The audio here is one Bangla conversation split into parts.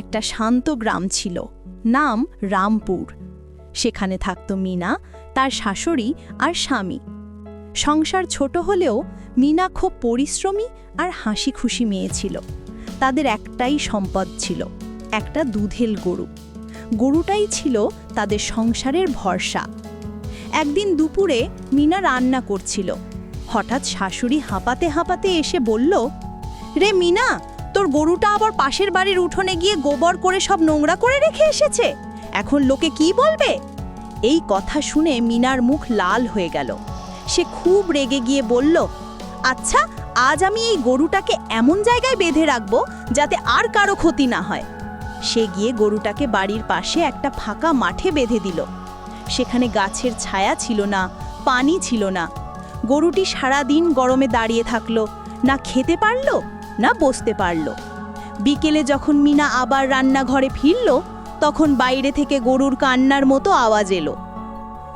একটা শান্ত গ্রাম ছিল, নাম রামপুর। সেখানে থাকত মিনা, তার শাশুড়ি আর স্বামী। সংসার ছোট হলেও মিনা খুব পরিশ্রমী আর হাসি খুশি মেয়ে ছিল। তাদের একটাই সম্পদ ছিল, একটা দুধেল গরু। গরুটাই ছিল তাদের সংসারের ভরসা। একদিন দুপুরে মিনা রান্না করছিল। হঠাৎ শাশুড়ি হাঁপাতে হাঁপাতে এসে বলল, রে মিনা তোর গরুটা আবার পাশের বাড়ির উঠোনে গিয়ে গোবর করে সব নোংরা করে রেখে এসেছে। এখন লোকে কি বলবে? এই কথা শুনে মিনার মুখ লাল হয়ে গেল। সে খুব রেগে গিয়ে বলল আচ্ছা আজ আমি এই গরুটাকে এমন জায়গায় বেঁধে রাখব যাতে আর কারও ক্ষতি না হয়। সে গিয়ে গরুটাকে বাড়ির পাশে একটা ফাঁকা মাঠে বেঁধে দিল। সেখানে গাছের ছায়া ছিল না, পানি ছিল না। গরুটি সারাদিন গরমে দাঁড়িয়ে থাকল, না খেতে পারল? না বসতে পারল। বিকেলে যখন মিনা আবার রান্নাঘরে ফিরল, তখন বাইরে থেকে গরুর কান্নার মতো আওয়াজ এলো।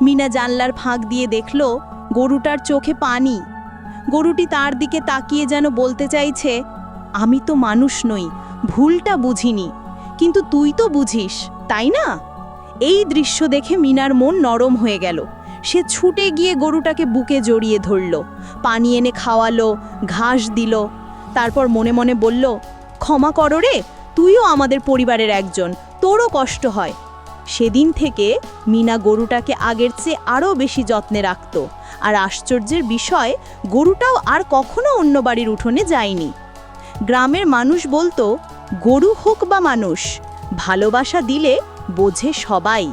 মিনা জানলার ফাঁক দিয়ে দেখল, গরুটার চোখে পানি। গরুটি তার দিকে তাকিয়ে যেন বলতে চাইছে, আমি তো মানুষ নই, ভুলটা বুঝিনি, কিন্তু তুই তো বুঝিস, তাই না? এই দৃশ্য দেখে মিনার মন নরম হয়ে গেল। সে ছুটে গিয়ে গরুটাকে বুকে জড়িয়ে ধরল, পানি এনে খাওয়ালো, ঘাস দিল। তারপর মনে মনে বলল, ক্ষমা করো রে, তুইও আমাদের পরিবারের একজন, তোরও কষ্ট হয়। সেদিন থেকে মিনা গরুটাকে আগের চেয়ে আরও বেশি যত্নে রাখত। আর আশ্চর্যের বিষয়, গরুটাও আর কখনো অন্য বাড়ির উঠোনে যায়নি। গ্রামের মানুষ বলতো, গরু হোক বা মানুষ, ভালোবাসা দিলে বোঝে সবাই।